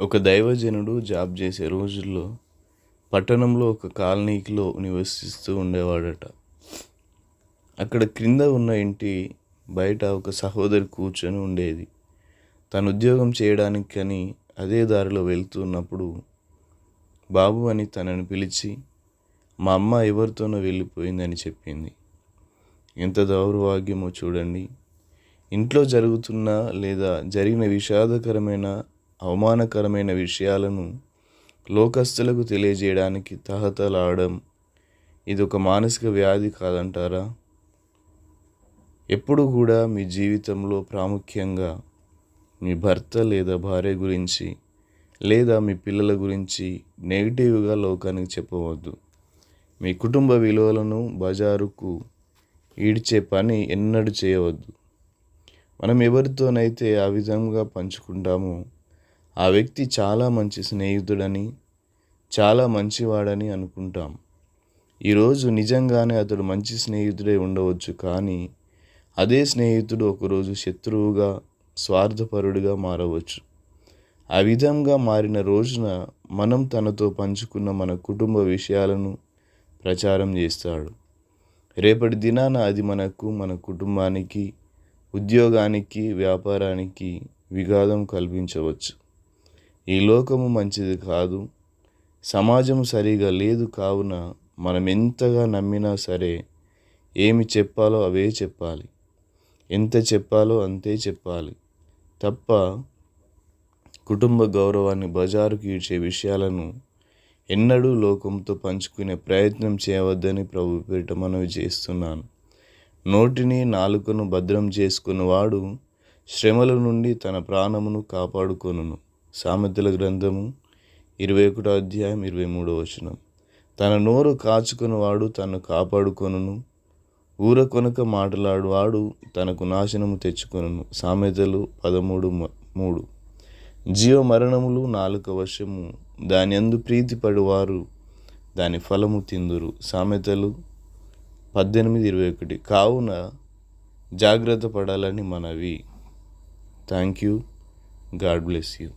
ఒక దైవజనుడు జాబ్ చేసే రోజుల్లో పట్టణంలో ఒక కాలనీలో నివసిస్తూ ఉండేవాడట. అక్కడ క్రింద ఉన్న ఇంటి బయట ఒక సహోదరి కూర్చొని ఉండేది. తను ఉద్యోగం చేయడానికి అని అదే దారిలో వెళ్తున్నప్పుడు బాబు అని తనని పిలిచి మా అమ్మ ఎవరితోనో వెళ్ళిపోయిందని చెప్పింది. ఎంత దౌర్భాగ్యమో చూడండి. ఇంట్లో జరుగుతున్న లేదా జరిగిన విషాదకరమైన అవమానకరమైన విషయాలను లోకస్తులకు తెలియజేయడానికి తహతలాడడం ఇది ఒక మానసిక వ్యాధి కాదంటారా? ఎప్పుడు కూడా మీ జీవితంలో ప్రాముఖ్యంగా మీ భర్త లేదా భార్య గురించి లేదా మీ పిల్లల గురించి నెగిటివ్గా లోకానికి చెప్పవద్దు. మీ కుటుంబ విలువలను బజారుకు ఈడ్చే పని ఎన్నడూ చేయవద్దు. మనం ఎవరితోనైతే ఆ విధంగా పంచుకుంటామో ఆ వ్యక్తి చాలా మంచి స్నేహితుడని చాలా మంచివాడని అనుకుంటాం. ఈరోజు నిజంగానే అతడు మంచి స్నేహితుడే ఉండవచ్చు కానీ అదే స్నేహితుడు ఒకరోజు శత్రువుగా స్వార్థపరుడిగా మారవచ్చు. ఆ విధంగా మారిన రోజున మనం తనతో పంచుకున్న మన కుటుంబ విషయాలను ప్రచారం చేస్తాడు. రేపటి దినాన అది మనకు మన కుటుంబానికి ఉద్యోగానికి వ్యాపారానికి విఘాతం కల్పించవచ్చు. ఈ లోకము మంచిది కాదు. సమాజం సరిగా లేదు కావున మనం ఎంతగా నమ్మినా సరే ఏమి చెప్పాలో అవే చెప్పాలి. ఎంత చెప్పాలో అంతే చెప్పాలి. తప్ప కుటుంబ గౌరవాన్ని బజారుకి ఈడ్చే విషయాలను ఎన్నడూ లోకంతో పంచుకునే ప్రయత్నం చేయవద్దని ప్రభు పేట మనవి చేస్తున్నాను. నోటిని నాలుకను భద్రం చేసుకున్నవాడు శ్రమల నుండి తన ప్రాణమును కాపాడుకొనును. సామెతల గ్రంథము ఇరవై ఒకటో అధ్యాయం ఇరవై మూడో వచనం. తన నోరు కాచుకునివాడు తను కాపాడుకొనును. ఊర కొనక మాట్లాడువాడు తనకు నాశనము తెచ్చుకొనును. సామెతలు పదమూడు మూడు. జీవ మరణములు నాలుక వశము దాని అందు ప్రీతిపడువారు దాని ఫలము తిందురు. సామెతలు పద్దెనిమిది ఇరవై ఒకటి. కావున జాగ్రత్త పడాలని మనవి. Thank you God bless you